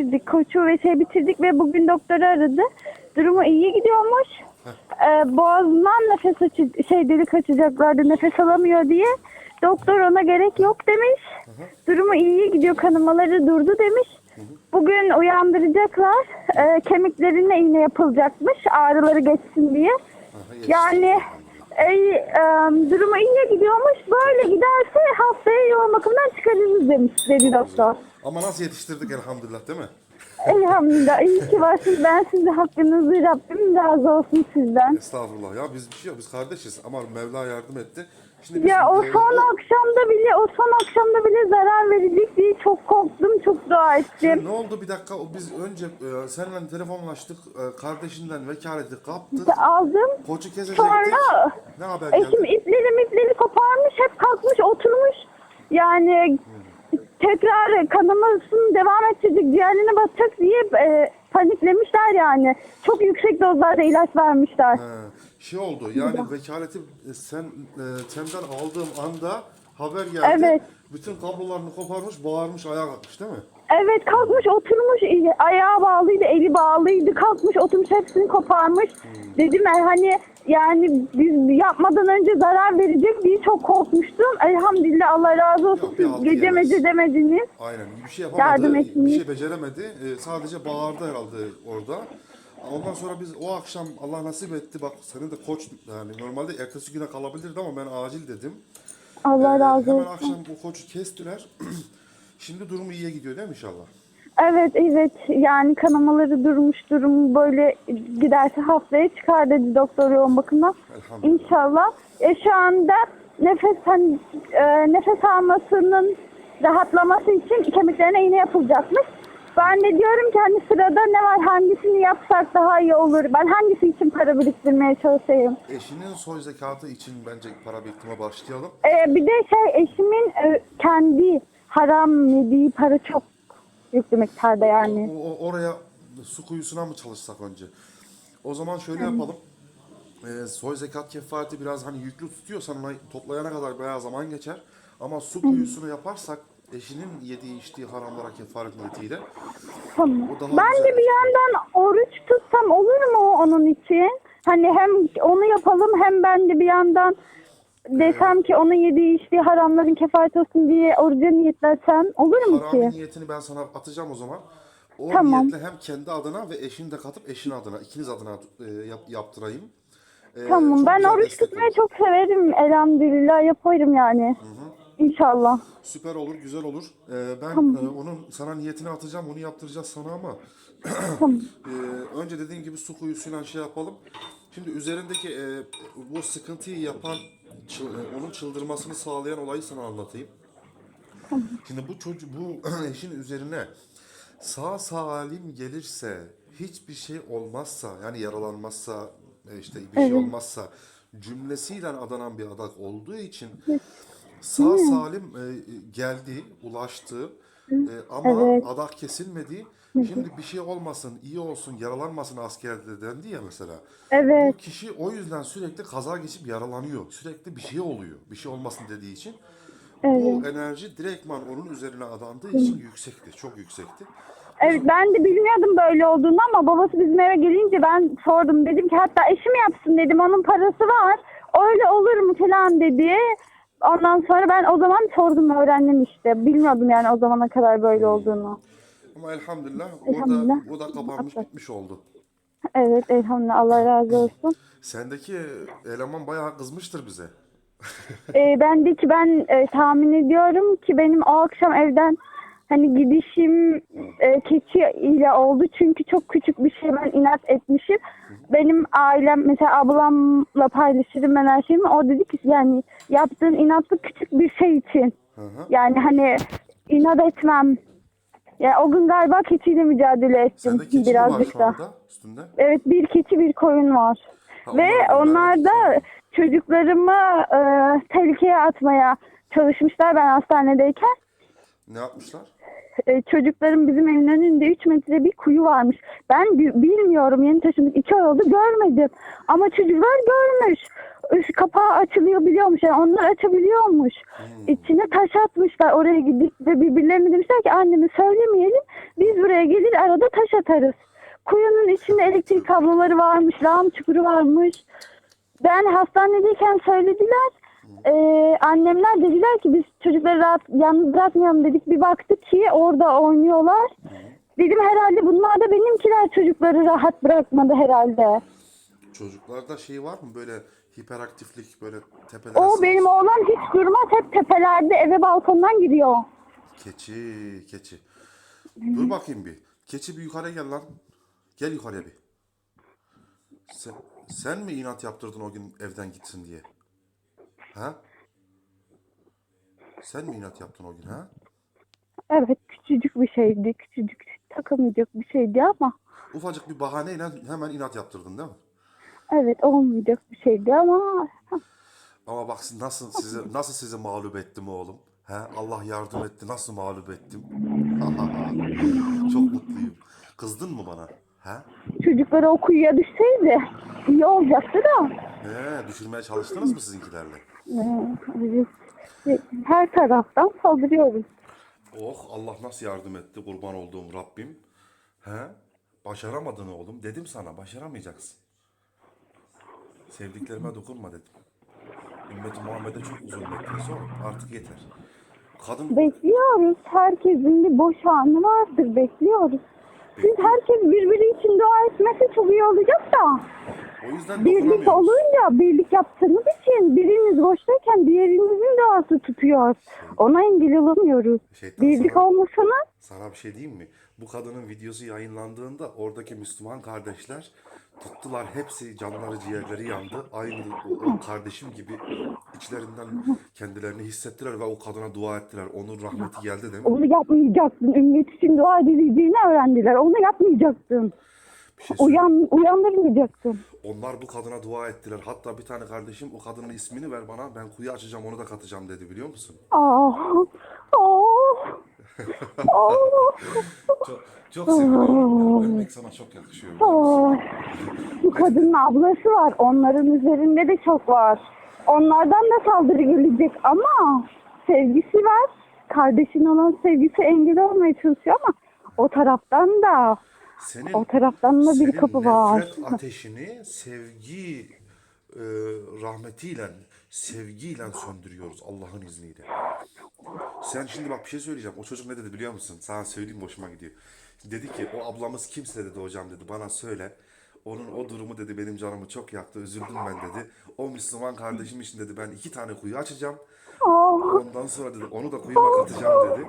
bitirdik. Koçu ve şey bitirdik ve bugün doktoru aradı. Durumu iyi gidiyormuş. Ee, boğazından nefes açı şey delik açacaklardı nefes alamıyor diye. Doktor ona gerek yok demiş. Durumu iyi gidiyor kanamaları durdu demiş. Bugün uyandıracaklar. Ee, kemiklerine iğne yapılacakmış ağrıları geçsin diye. Yani ey, e, durumu iyiye gidiyormuş. Böyle giderse haftaya yoğun bakımdan çıkarırız demiş dedi doktor. Ama nasıl yetiştirdik elhamdülillah değil mi? Elhamdülillah iyi ki varsınız. Ben size hakkınızı Rabbim razı olsun sizden. Estağfurullah ya biz bir şey yok biz kardeşiz ama Mevla yardım etti. Şimdi Ya o e, son akşamda bile o son akşamda bile zarar verecek diye çok korktum, ettim. Ne oldu bir dakika o biz önce e, seninle telefonlaştık e, kardeşinden vekaleti kaptık. Aldım. Koçu kesecektik. Sonra Ne haber eşim geldi? ipleri ipleri koparmış, hep kalkmış, oturmuş. Yani tekrar kanamasını devam edecek, ciğerine basacak diye e, paniklemişler yani. Çok yüksek dozlarda ilaç vermişler. He, şey oldu yani vekaleti e, sen e, senden aldığım anda haber geldi. Evet. Bütün kablolarını koparmış bağırmış ayağa kalkmış değil mi? Evet kalkmış oturmuş e, ayağı bağlıydı eli bağlıydı kalkmış oturmuş hepsini koparmış. Dedim e, hani yani biz yapmadan önce zarar verecek diye çok korkmuştum. Elhamdülillah Allah razı olsun Yok, siz gece mece demediniz. Aynen bir şey yapamadı, Yardım bir ettiniz. şey beceremedi. E, sadece bağırdı herhalde orada. Ondan sonra biz o akşam Allah nasip etti bak senin de koç yani normalde ertesi güne kalabilirdi ama ben acil dedim. Allah Ee, razı hemen olsun. akşam bu koçu kestiler. Şimdi durumu iyiye gidiyor değil mi inşallah? Evet evet yani kanamaları durmuş durum böyle giderse haftaya çıkar dedi doktor yoğun bakımdan. Elhamdülillah. İnşallah. E, şu anda nefes hani, e, nefes almasının rahatlaması için kemiklerine iğne yapılacakmış. Ben de diyorum ki hani sırada ne var hangisini yapsak daha iyi olur. Ben hangisi için para biriktirmeye çalışayım. Eşinin soy zekatı için bence para biriktirme başlayalım. E, bir de şey eşimin e, kendi haram yediği para çok yüklü miktarda yani. O, o- oraya su kuyusuna mı çalışsak önce? O zaman şöyle yapalım. Ee, soy zekat kefareti biraz hani yüklü tutuyorsan ona toplayana kadar bayağı zaman geçer. Ama su kuyusunu yaparsak eşinin yediği içtiği haramlara kefaret niyetiyle Tamam. Ben güzel. de bir yandan oruç tutsam olur mu onun için? Hani hem onu yapalım hem ben de bir yandan desem ki onun yediği içtiği haramların kefaret olsun diye oruca niyetlensem olur mu harami ki? niyetini ben sana atacağım o zaman. O Tamam. niyetle hem kendi adına ve eşini de katıp eşin adına, ikiniz adına e, yap- yaptırayım. Ee, Tamam çok ben güzel oruç destek tutmayı olur. çok severim elhamdülillah yaparım yani. İnşallah. Süper olur, güzel olur. Ee, ben e, onun sana niyetini atacağım, onu yaptıracağız sana ama Ee, önce dediğim gibi su kuyusuyla şey yapalım. Şimdi üzerindeki e, bu sıkıntıyı yapan, çı- e, onun çıldırmasını sağlayan olayı sana anlatayım. Şimdi bu çocuk, bu eşin üzerine sağ salim gelirse, hiçbir şey olmazsa, yani yaralanmazsa, e, işte bir şey olmazsa cümlesiyle adanan bir adak olduğu için sağ salim e, geldi, ulaştı. Ama adak kesilmedi. Şimdi bir şey olmasın, iyi olsun, yaralanmasın askerde dendi ya mesela. Evet. Bu kişi o yüzden sürekli kaza geçip yaralanıyor. Sürekli bir şey oluyor. Bir şey olmasın dediği için. Bu enerji direktman onun üzerine adandığı için yüksekti. Çok yüksekti. Evet ben de bilmiyordum böyle olduğunu ama babası bizim eve gelince ben sordum. Dedim ki hatta eşim yapsın dedim onun parası var. Öyle olur mu falan dedi. Ondan sonra ben o zaman sordum öğrendim işte. Bilmiyordum yani o zamana kadar böyle olduğunu. Ama elhamdülillah, Elhamdülillah. orada o da kapanmış bitmiş oldu. Evet elhamdülillah Allah razı olsun. Sendeki eleman bayağı kızmıştır bize. Ee, ben de ki ben e, tahmin ediyorum ki benim o akşam evden hani gidişim e, keçi ile oldu çünkü çok küçük bir şey ben inat etmişim. Benim ailem mesela ablamla paylaşırım ben her şeyimi. O dedi ki yani yaptığın inatlık küçük bir şey için. Hı hı. Yani hani inat etmem. Yani o gün galiba keçiyle mücadele ettim Sende keçi mi var birazcık şu da. anda üstünde? Evet bir keçi bir koyun var. Ha, Ve onlar- onlar da çocuklarımı e, tehlikeye atmaya çalışmışlar ben hastanedeyken. Ne yapmışlar? E, çocuklarım bizim evin önünde 3 metre bir kuyu varmış. Ben bi- bilmiyorum yeni taşındık 2 ay oldu görmedim. Ama çocuklar görmüş. Üst kapağı açılıyor biliyormuş. Yani onlar açabiliyormuş. İçine taş atmışlar oraya gidip ve birbirlerine demişler ki anneme söylemeyelim. Biz buraya gelir arada taş atarız. Kuyunun içinde elektrik kabloları varmış, lağım çukuru varmış. Ben hastanedeyken söylediler. Ee, annemler dediler ki biz çocukları rahat yalnız bırakmayalım dedik. Bir baktık ki orada oynuyorlar. Dedim herhalde bunlar da benimkiler çocukları rahat bırakmadı herhalde. Çocuklarda şey var mı böyle hiperaktiflik böyle tepeler O benim oğlan hiç durmaz hep tepelerde eve balkondan giriyor. Keçi, keçi. Dur bakayım bir. Keçi bir yukarı gel lan. Gel yukarıya bir. Sen, sen mi inat yaptırdın o gün evden gitsin diye? Ha? Sen mi inat yaptın o gün ha? Evet küçücük bir şeydi. Küçücük takılmayacak bir şeydi ama Ufacık bir bahaneyle hemen inat yaptırdın değil mi? Evet olmayacak bir şeydi ama Ama bak nasıl sizi nasıl sizi mağlup ettim oğlum. He? Allah yardım etti. Nasıl mağlup ettim? Çok mutluyum. Kızdın mı bana? He? çocukları o kuyuya düşseydi iyi olacaktı da. He, düşürmeye çalıştınız mı sizinkilerle? Ee, biz her taraftan saldırıyoruz. Oh Allah nasıl yardım etti kurban olduğum Rabbim. He? Başaramadın oğlum. Dedim sana başaramayacaksın. Sevdiklerime dokunma dedim. Ümmeti Muhammed'e çok uzun bekliyorsun oğlum. Artık yeter. Kadın Bekliyoruz. Herkesin bir boş anı vardır. Bekliyoruz. Siz herkes birbiri için dua etmesi çok iyi olacak da. o yüzden Birlik dokunamıyoruz. olunca birlik yaptığınız için boştayken diğerinizin duası tutuyor. Ona engel olamıyoruz. Şeytan Birlik sana- Sana bir şey diyeyim mi? Bu kadının videosu yayınlandığında oradaki Müslüman kardeşler tuttular hepsi canları ciğerleri yandı. Aynı o, o kardeşim gibi içlerinden kendilerini hissettiler ve o kadına dua ettiler. Onun rahmeti geldi değil mi? onu yapmayacaksın. Ümmet için dua edileceğini öğrendiler. Onu yapmayacaksın. Bir şey söyle. Uyan, uyandırmayacaksın. Onlar bu kadına dua ettiler. Hatta bir tane kardeşim o kadının ismini ver bana ben kuyu açacağım onu da katacağım dedi biliyor musun? Ah, oh, oh, Çok, çok seviyorum. Ölmek sana çok yakışıyor. musun? oh. Bu kadının ablası var. Onların üzerinde de çok var. Onlardan da saldırı gelecek ama sevgisi var. Kardeşin olan sevgisi engel olmaya çalışıyor ama o taraftan da Senin, o taraftan da bir senin kapı var. nefret ateşini sevgi e, rahmetiyle, sevgiyle söndürüyoruz Allah'ın izniyle. Sen şimdi bak bir şey söyleyeceğim. O çocuk ne dedi biliyor musun? Sana söyleyeyim hoşuma gidiyor. Dedi ki o ablamız kimse dedi hocam dedi bana söyle. Onun o durumu dedi benim canımı çok yaktı. Üzüldüm ben dedi. O Müslüman kardeşim için dedi ben iki tane kuyu açacağım. Oh, Ondan sonra dedi onu da kuyuma katacağım dedi.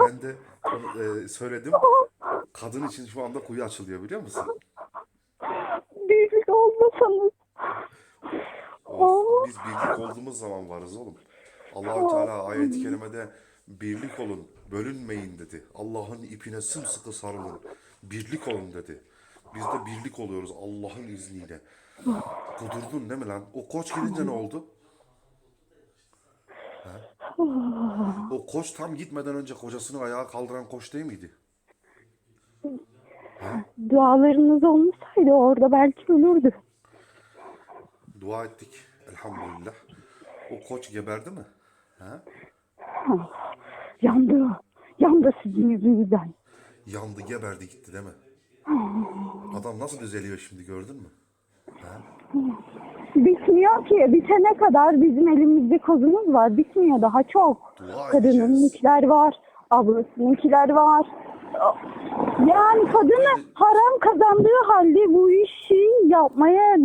Ben de onu, e, söyledim. Kadın için şu anda kuyu açılıyor biliyor musun? birlik olmasanız. Of, biz birlik olduğumuz zaman varız oğlum. Allahu Teala ayet-i kerimede birlik olun, bölünmeyin dedi. Allah'ın ipine sımsıkı sarılın. Birlik olun dedi. Biz de birlik oluyoruz Allah'ın izniyle. Kudurdun değil mi lan? O koç gidince ne oldu? Ha? O koç tam gitmeden önce kocasını ayağa kaldıran koç değil miydi? Dualarınız olmasaydı orada belki ölürdü. Dua ettik elhamdülillah. O koç geberdi mi? Ha? Yandı. Yandı sizin yüzünüzden. Yandı geberdi gitti değil mi? Adam nasıl düzeliyor şimdi gördün mü? Bitmiyor ki. Bitene kadar bizim elimizde kozumuz var. Bitmiyor daha çok. Dua Kadınınkiler var. Ablasınınkiler var. Yani kadını haram kazandığı halde bu işi yapmaya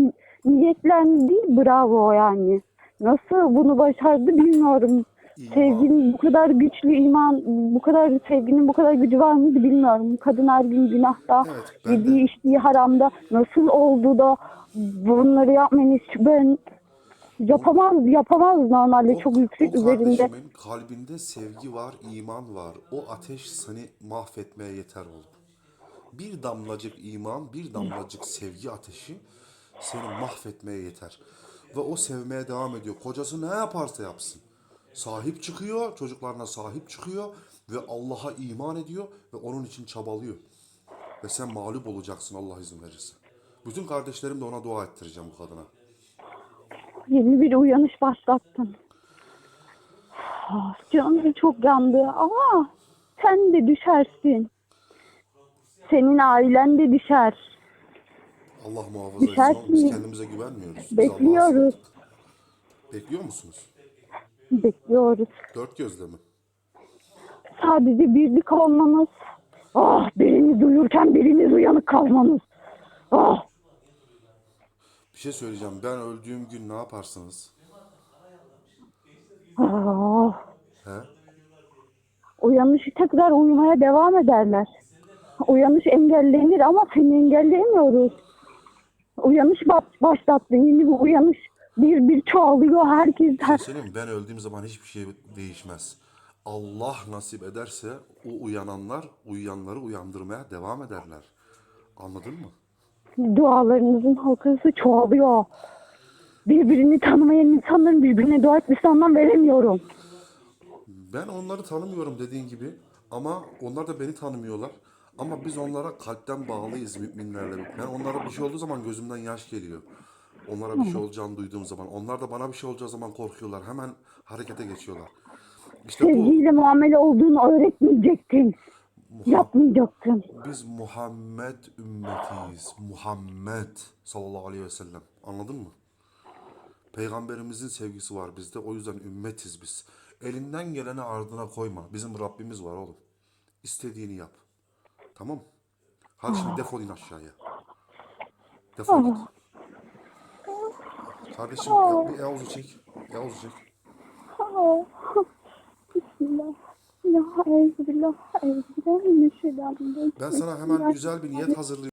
niyetlendi. Bravo yani. Nasıl bunu başardı bilmiyorum. İman. Sevginin bu kadar güçlü iman, bu kadar sevginin bu kadar gücü var mıydı bilmiyorum. Kadın her gün günahta, Evet, ben de- yediği içtiği haramda nasıl oldu da bunları yapmayın ben yapamaz yapamaz normalde O- çok yüksek o üzerinde. kalbinde sevgi var, iman var. O ateş seni mahvetmeye yeter oğlum. Bir damlacık iman, bir damlacık sevgi ateşi seni mahvetmeye yeter. Ve o sevmeye devam ediyor. Kocası ne yaparsa yapsın. Sahip çıkıyor, çocuklarına sahip çıkıyor ve Allah'a iman ediyor ve onun için çabalıyor. Ve sen mağlup olacaksın Allah izin verirse. Bütün kardeşlerim de ona dua ettireceğim bu kadına. Yeni bir uyanış başlattın. Ah, Canım çok yandı ama sen de düşersin. Senin ailen de düşer. Allah muhafaza etsin. Düşersin. oğlum, Biz kendimize güvenmiyoruz. Biz Allah'a Bekliyoruz. sığındık. Bekliyor musunuz? Bekliyoruz. Dört gözle mi? Sadece birlik olmanız. Ah biriniz uyurken biriniz uyanık kalmanız. Ah Bir şey söyleyeceğim. Ben öldüğüm gün ne yaparsınız? ah. He? Uyanış tekrar uyumaya devam ederler. Uyanış engellenir ama seni engelleyemiyoruz. Uyanış baş- başlattı. Yeni bir uyanış bir bir çoğalıyor. Herkes şey her... mi? Ben öldüğüm zaman hiçbir şey değişmez. Allah nasip ederse o uyananlar uyuyanları uyandırmaya devam ederler. Anladın mı? dualarınızın halkası çoğalıyor. Birbirini tanımayan insanların birbirine dua etmesi anlam veremiyorum. Ben onları tanımıyorum dediğin gibi ama onlar da beni tanımıyorlar. Ama biz onlara kalpten bağlıyız müminlerle. Ben onlara bir şey olduğu zaman gözümden yaş geliyor. Onlara bir şey olacağını duyduğum zaman. Onlar da bana bir şey olacağı zaman korkuyorlar. Hemen harekete geçiyorlar. İşte bu Sevgiyle muamele olduğunu öğretmeyecektin. Yapmayacaktın. biz Muhammed ümmetiyiz. Muhammed sallallahu aleyhi ve sellem. Anladın mı? Peygamberimizin sevgisi var bizde. O yüzden ümmetiz biz. Elinden geleni ardına koyma. Bizim Rabbimiz var oğlum. İstediğini yap. Tamam Hadi şimdi defol in aşağıya. Defol git. Kardeşim ya- bir Yavuz'u çek. Yavuz'u çek. Ah. Bismillah. La, Euzubillah. Euzubillahimineşşeytanirracim. Ben sana hemen güzel bir niyet hazırlıyorum.